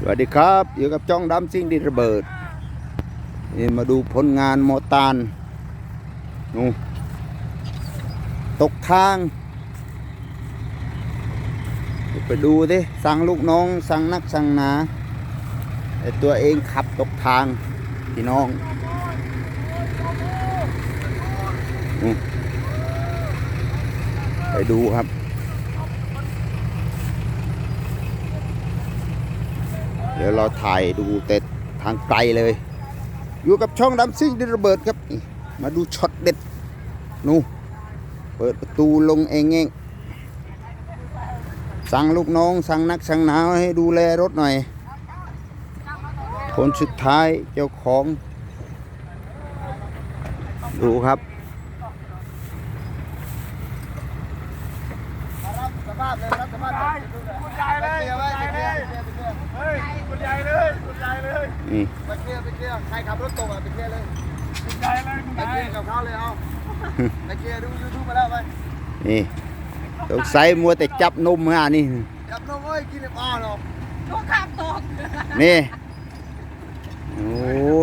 สวัสดีครับอยู่กับจ้องดำซิ่งดินระเบิดนี่มาดูผลงานโมตานนู่นตกทาง ไปดูสิสั่งลูกน้องสั่งนักสั่งหนาไอตัวเองขับตกทางพี่น้องไปดูครับ เดี๋ยวเราถ่ายดูแต่ทางไกลเลย อยู่กับช่องดำซิ่งดินระเบิดครับ มาดูช็อตเด็ดนู่เปิดประตูลงเองเองสั่งลูกน้อง สั่งนักสั่งหนาวให้ดูแลรถหน่อยคนสุดท้ายเจ้าของ ดูครับ สภาพเลยรับสภาพเลยคุณยายเลยคุณยายเลยเฮ้ยคุณยายเลยคุณยายเลยนี่ไปเคลียร์ไปเคลียร์ใครขับรถตกอะไปเคลียร์เลยคุณยายเลยคุณยายไปเคลียร์กับเขาเลยเอาไปเคลียร์ดูยูทูบมาแล้วไปนี่สงสัยมัวแต่จับนมฮะนี่จับนมเอ้ยกินเลยป้าหรอกลูกขับตกนี่โอ้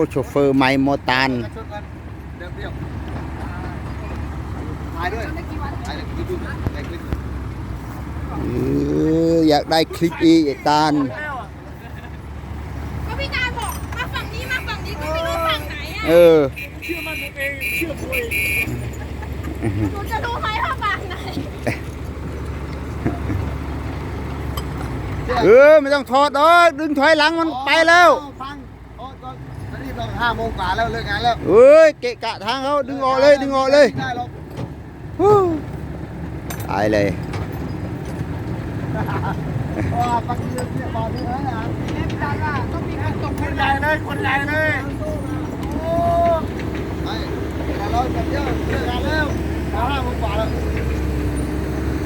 โชเฟอร์ไมโมตานชนกันเดี๋ยวเดี๋ยวถ่ายด้วยถ่ายเลยยูทูบถ่ายคลิปเอออยากได้คลิปอีกไอ้ตาล ก็พี่การบอกมาฝั่งนี้มาฝั่งนี้ก็ไม่รู้ฝั่งไหน เออะอเชื่อมันตัวเองเชื่อตัวเองหนูจะรู้ไหมว่าฝั่งไหนเออไม่ต้องถอดดอกดึงถอยหลังมันไปแล้วฟังโอ้ตอนนี้ตอนห้าโมงกว่าแล้วเลิกงานแล้วเอ้ยเกะกะทางเขาดึงออกเลยดึงออกเลยได้หรอกฮู้ตายเลยว้าปักเยอะเนี่ยบอกนี่นะเล่นจังอะต้องมีคนตกคนใหญ่เลยคนใหญ่เลย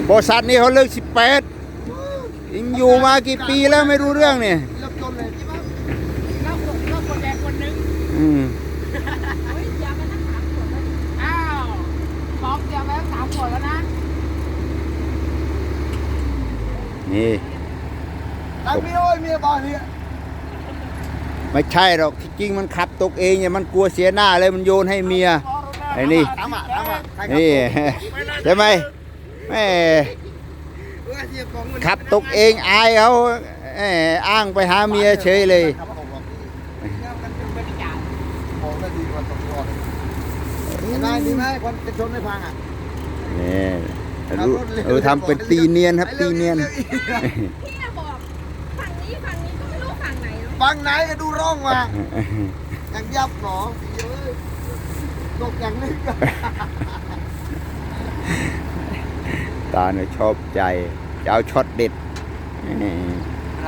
บริษัทนี้เขาเลิก18ยิงอยู่มากี่ปีแล้วไม่รู้เรื่องเนี่ยเริ่มต้นเลยเราคนเราคนแดงคนนึงอืมเฮ้ยยามันตั้งสามขวดแล้วอ้าวบอกยาแล้วสามขวดแล้วนะนี่ตั้งมีโอ้ยเมียบอกเนี่ยไม่ใช่หรอกที่จริงมันขับตกเองเนี่ยมันกลัวเสียหน้าเลยมันโยนให้เมีย ไอ้นี่ถามอะถามอะใครนี่ใช่ไหมแม่เออเสียของมันขับตกเองอายเขาแหมอ้างไปหาเมียเฉยเลยขับตกหรอกของก็ดีกว่าตกรถเห็นไหมดีไหมคนจะชนไม่พังอะนี่รู้เออทำเป็นตีเนียนครับตีเนียนพี่น่ะบอกฝั่งนี้ฝั่งนี้ก็ไม่รู้ฝั่งไหนหรอกฟังไหนก็ดูร่องมาอย่างยับหนอเยอะ ตกอย่างนี้ก็ตาเนี่ยชอบใจจะเอาช็อตเด็ดนี่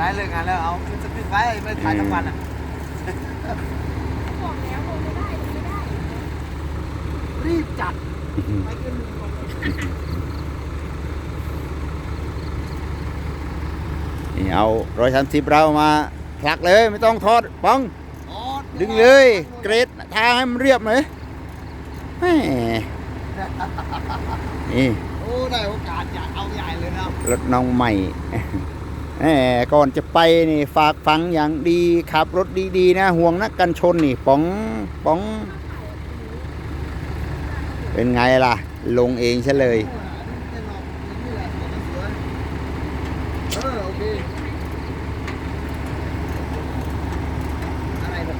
ร้ายเลยงานแล้วเอาขึ้นสปินไว้ไม่ถ่ายทั้งวันอะบอกแล้วบอกไม่ได้ไม่ได้ รีบจัดไปขึ้นนี่เอาร้อยสามสิบเรามาผลักเลยไม่ต้องทอดป้องอ๋อดึงเลย เกรดทางให้มันเรียบหน่อย แหม่นี่โอ้ได้โอกาสอยากเอาใหญ่เลยนะรถน้องใหม่แหมก่อนจะไปนี่ฝากฟังอย่างดีขับรถดีๆนะ ห่วงนักกันชนนี่ป๋องป๋อง เป็นไงล่ะ ลงเองซะเลย เออโอเคอะไรแบบ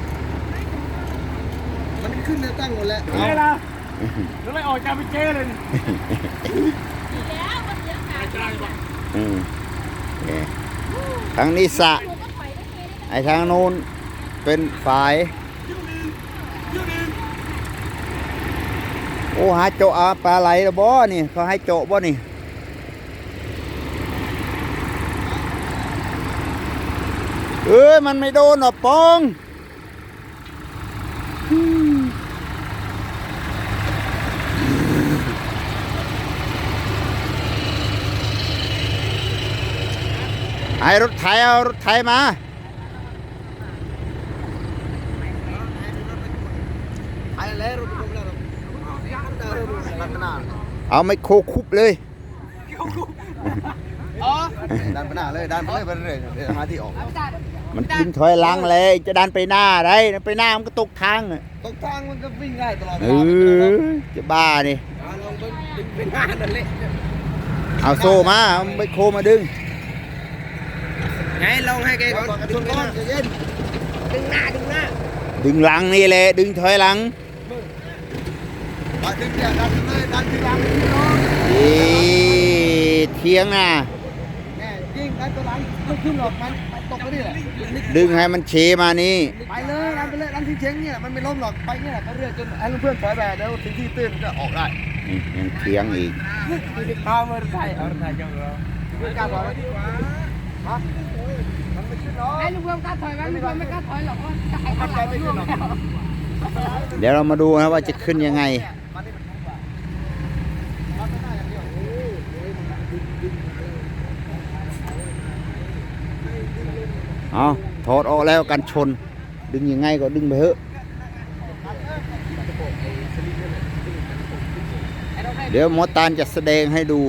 มันขึ้นแล้วตั้งหมดแล้ว เอา นี่นะ แล้วเลยออกจากไปเจ้เลยดีแล้ววันเดียวกันอืมโอเคทางนี้สระหนูก็ถอยได้เองไอ้ทางโน้นเป็นฝายโอ้หาโจะอาปลาไหลแล้วบ่นี่เขาให้โจะบ่นี่เอ้ยมันไม่โดนหรอกปอง ไอ้รถไถเอารถไถมาไอ้แล้วรถผมแล้วลักษณะเอาไมโครคุบเลยเอ๋อดันไปหน้าเลยดันไปเลยไปเลยเดี๋ยวหาที่ออกเอาไปจ่ายมันดึงถอยหลังเลย จะดันไปหน้าได้ไปหน้ามันก็ตกทางอะตรงทางมันก็วิ่งได้ตลอดเวเอลาอจะบ้านี่ลองดึงไปหน้านั่นแหละเอาโซ่มาเอาไปโคมาดึง ไงลองให้แกก่อนดึงก้อนเย็นดึงหน้าดึงหน้าดึงหลังนี่แหละดึงถอยหลังดึงเนี่ยดันเลยดันที่หลังพี่น้องเทียงน่ะแน่ยิงดันตัวหลังไม่ขึ้นหรอกมันตกไปนี่แหละนิดึงให้มันเชมานี่ไปเลยดันไปเลยดันที่เชียงเนี่ยมันไม่ล้มหรอกไปเนี่ยไปเรื่อยจนให้เพื่อนถอยไปเดี๋ยวถึงที่ตื้นก็ออกได้ยังเทียงอีกข้าวมือไทยเอาไทยจังเลยไม่กล้าถอยฮะ มันไม่ขึ้นหรอกไอ้ลุงเพิ่มกล้าถอยไหมลุงเพิ่มไม่กล้าถอยหรอกเพราะจะหางหลังมันร่วงแล้วเดี๋ยวเรามาดูนะว่าจะขึ้นยังไงเอาถอดออกแล้วกันชน ดึงยังไงก็ดึงไปเถอะเดี๋ยวหมอตาลจะแสดงให้ดู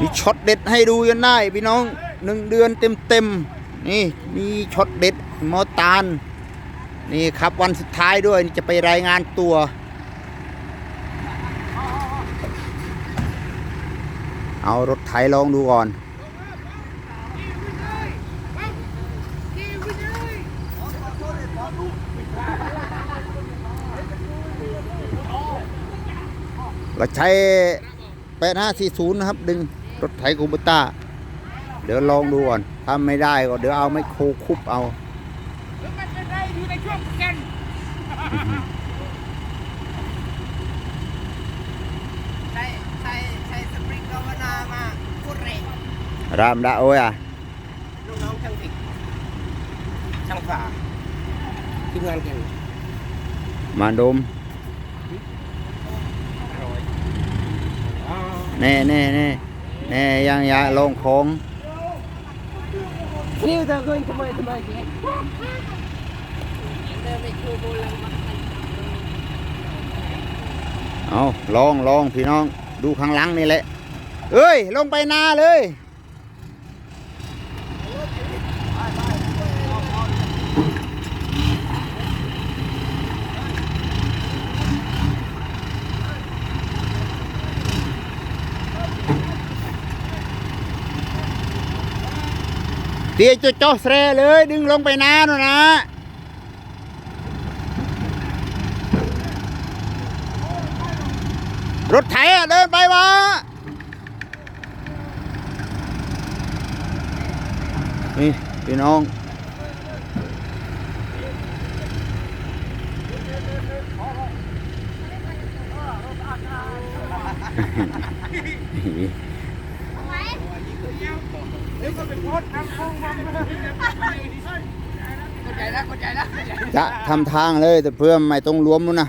มีช็อตเด็ดให้ดูยันได้พี่น้องหนึ่งเดือนเต็มเต็มๆนี่มีช็อตเด็ดมอตาลนี่ครับวันสุดท้ายด้วยจะไปรายงานตัวเอารถไถลองดูก่อน เราใช้ 8540 นะครับ ดึงรถไถคูปต้า เดี๋ยวลองดูก่อนถ้าไม่ได้ก็เดี๋ยวเอาไมโครคุบเอามันจะได้อยู่ในช่วงแกนใส่ใส่ใส่สปริงกาวนามาโคตรแรงรามดาโอ้ยอะลูกน้องช่างติดช่างฝาทีมงานกันมาดม แน่แน่แน่แน่ยังอยากลองของนี่เธอเคยทำไมทำไมเอาลองลองพี่น้องดูข้างหลังนี่แหละเอ้ย ลงไปนาเลย เตียจะจ่อแสรเลย ดึงลงไปนาหน่อยนะรถไถเดินไปวะนี่พี่น้องเข้าใจแล้วเข้าใจแล้วเข้าใจแล้วจะทำทางเลยแต่เพื่อไม่ต้องรวมนู้นนะ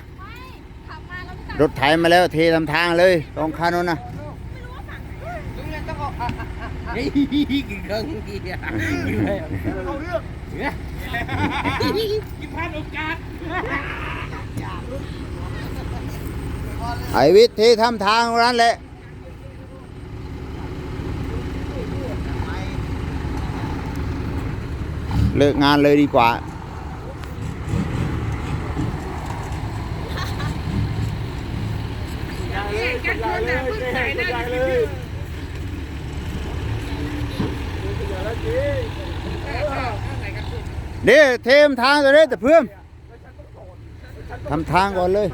ขับมาแล้วพี่รถไถมาแล้วเททำทางเลยตรงคันนู้นนะลุงยังต้องเอาอะอะอะอะกี่เครื่องกี่อะกี่เลยเอาเรื่องกินพลาดโอกาสไอวิทย์เททำทางร้านแหละ เลิกงานเลยดีกว่า เดี๋ยวเทมทางตัวนี้แต่เพื่อมทำทางก่อนเลย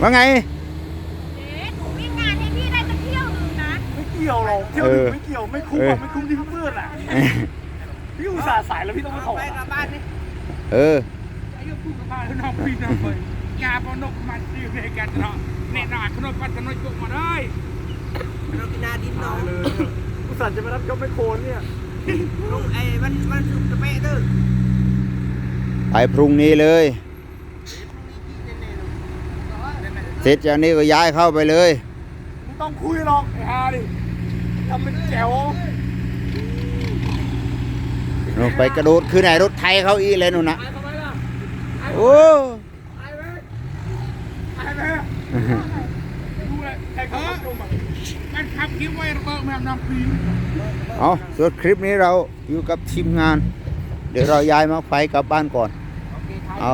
ว่าไง เจ๊หนูวิ่งงานให้พี่ได้สักเที่ยวหนึ่งนะ ไม่เกี่ยวหรอกเที่ยวหนึงไม่เกี่ยวไม่คุ้มหรอกไม่คุ้มที่เพื่อนอะพี่อุตส่าห์สายแล้วพี่ต้องมาถอดไปกลับบ้านนี่เอออายุพูดกับบ้านแล้วน้องพี่น้องไปยาปนกมันอยู่ในกันเนาะเนี่ยนาขนมปัตตนจุกมาได้เรากินนาดินน้องเลยอุตส่าห์จะมารับยกไม่โคนเนี่ยลุงไอ้มันมันสุกจะเป๊ะเด้อไปพรุ่งนี้เลยเเสร็จจากนี้ก็ย้ายเข้าไปเลยไม่ต้องคุยหรอกไอ้ฮาดิ ทำเป็นแจ๋วนู่นไปกระโดดคือไหนรถไทยเขาอีกเลยนู่นนะไปทำไมล่ะโอ้ไปไหมไปไหมดูเลยใครเขาขับลงมามันขับคิดไว้ระเบิดแม่น้องปีเอาส่วนคลิปนี้เราอยู่กับทีมงาน เดี๋ยวเราย้ายมาไฟกลับบ้านก่อน เอา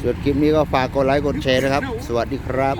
ส่วนคลิปนี้ก็ฝากกดไลค์กดแชร์นะครับ สวัสดีครับ